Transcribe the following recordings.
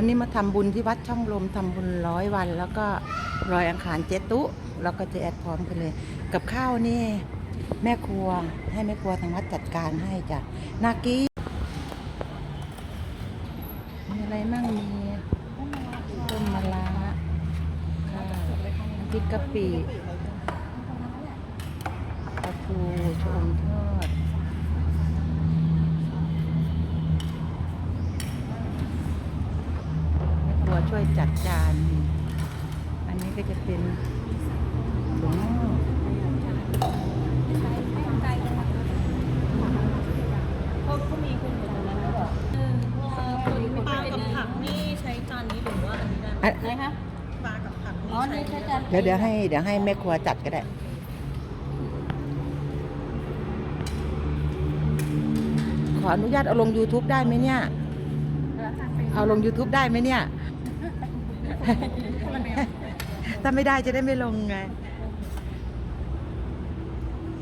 วันนี้มาทำบุญที่วัดช่องลมทำบุญร้อยวัน แล้วก็รอยอังคารเจตุแล้วก็เจะแอดพร้อมกันเลย กับข้าวนี่แม่ครัวให้แม่ครัวทางวัดจัดการให้จ้ะนากีมีอะไรมั่งมีต้มมะระค่ะน้ำพริกกะปิปลาทูชมทอด ช่วยจัดจาน อันนี้ก็จะเป็นหลวงพ่อเขาเขามีคนอยู่ตรงนั้นหรือเปล่าเออคนปลากับผักนี่ใช้จานนี้หรือว่าอันนี้ได้อะไหนคะปลากับผักนี่อ๋อนี่ใช้จานเดี๋ยวเดี๋ยวให้เดี๋ยวให้แม่ครัวจัดก็ได้ ขออนุญาตเอาลง YouTube ได้ไหมเนี่ย เอาลง YouTube ได้ไหมเนี่ย ถ้าไม่ได้จะได้ไม่ลงไง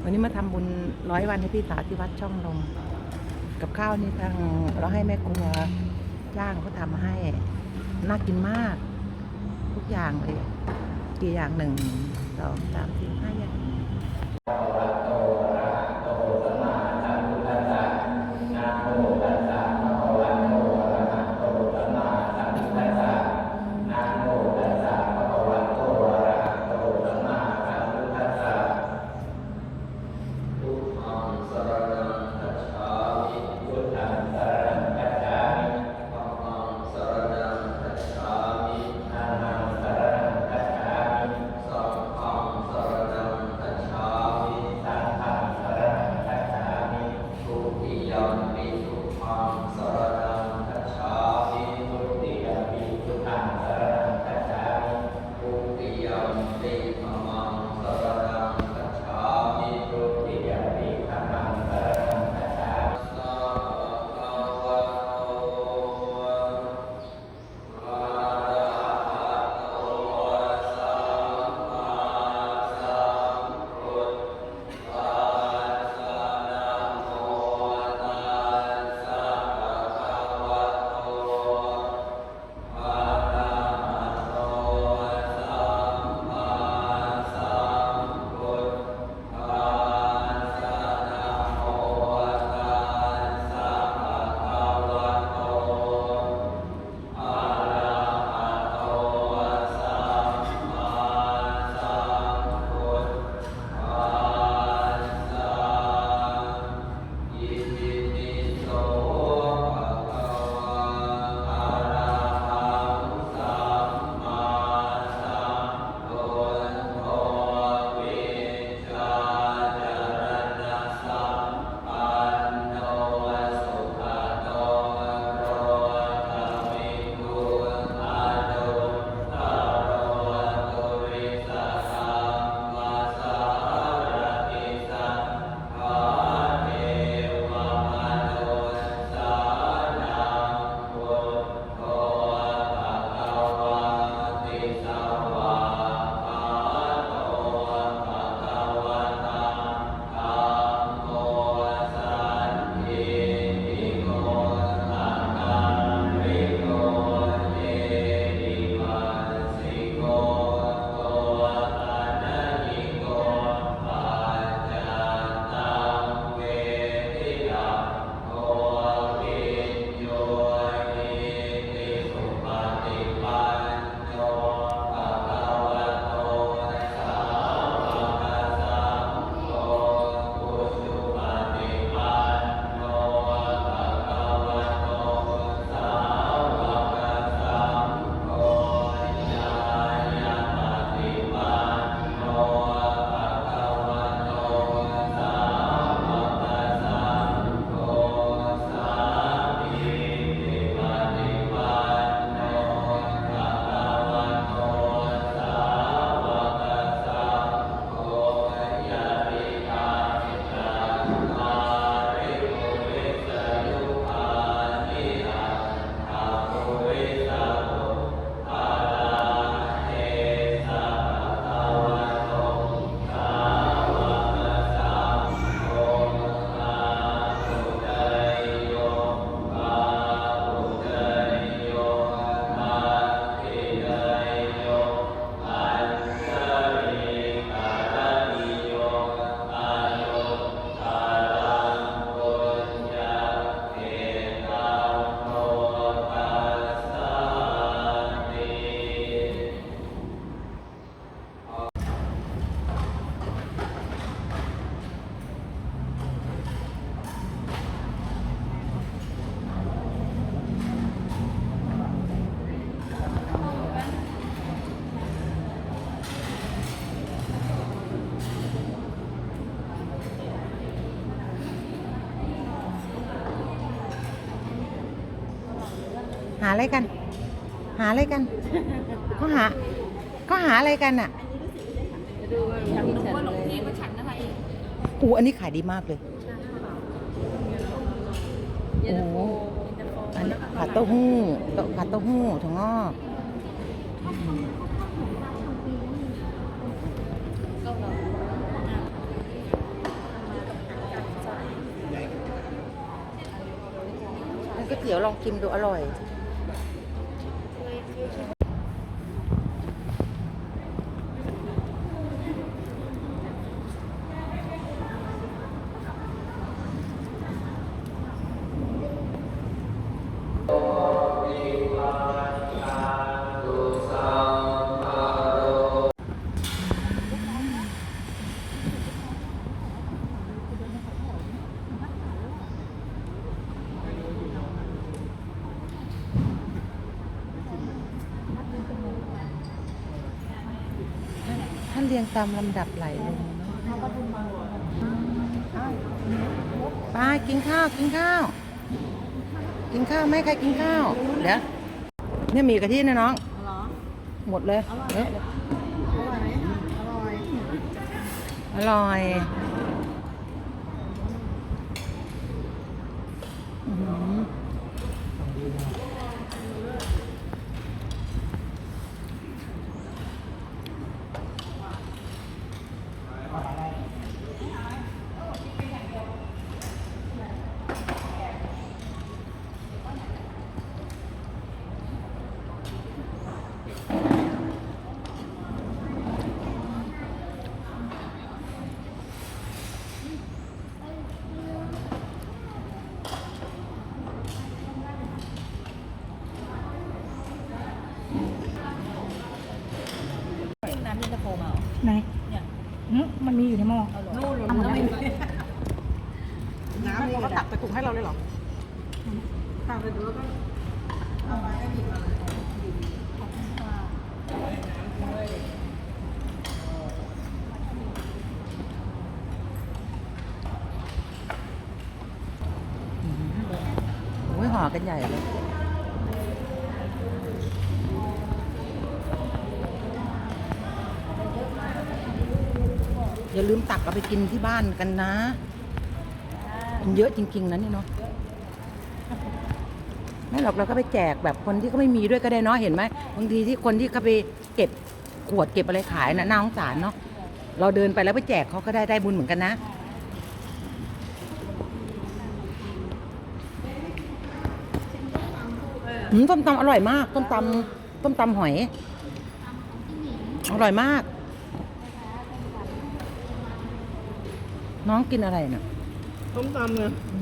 วันนี้มาทำบุญร้อยวันให้พี่สาวที่วัดช่องลม กับข้าวนี่ทางเราให้แม่ครัวจ้างเขาทำให้ น่ากินมาก ทุกอย่างเลยกี่อย่างหนึ่งสองสามสี่ห้าอย่าง อะไรกัน หาอะไรกันเขาหาเขาหาอะไรกันอะอูอันนี้ขายดีมากเลยโอ้โหอันนี้ผัดเต้าหู้ตผัดเต้าหู้ถั่วงอกก๋วยเตี๋ยวลองกินดูอร่อย ท่านเรียงตามลำดับไหลลงไปกินข้าวกินข้าว กินข้าวไหมใครกินข้าว เดี๋ยวเนี่ยมีกะทินะน้อง หมดเลยอร่อยเอ๊ะอร่อย อร่อย ยอื้อหือน้ำเย็นตาโฟมาไหนเนี่ยหึมันมีอยู่ในหม้อนู่นเลยมันไม่มีน้ำเราก็ตักไปถุงให้เราเลยเหรอตักไปดูแล้วก็เอามาก็หยิบมาเลยขอบคุณค่ะโอ้ยห่อกันใหญ่เลย อย่าลืมตักเอาไปกินที่บ้านกันนะ มันเยอะจริง ๆนะเนี่ยเนาะไม่หรอกเราก็ไปแจกแบบคนที่เขาไม่มีด้วยก็ได้เนาะเห็นไหมบางทีที่คนที่เขาไปเก็บขวดเก็บอะไรขายนะน่าสงสารเนาะเราเดินไปแล้วไปแจกเขาก็ได้ได้บุญเหมือนกันนะต้มตำอร่อยมากต้มตำต้มตำหอย อร่อยมาก น้องกินอะไรเนี่ยต้มตำเลยอื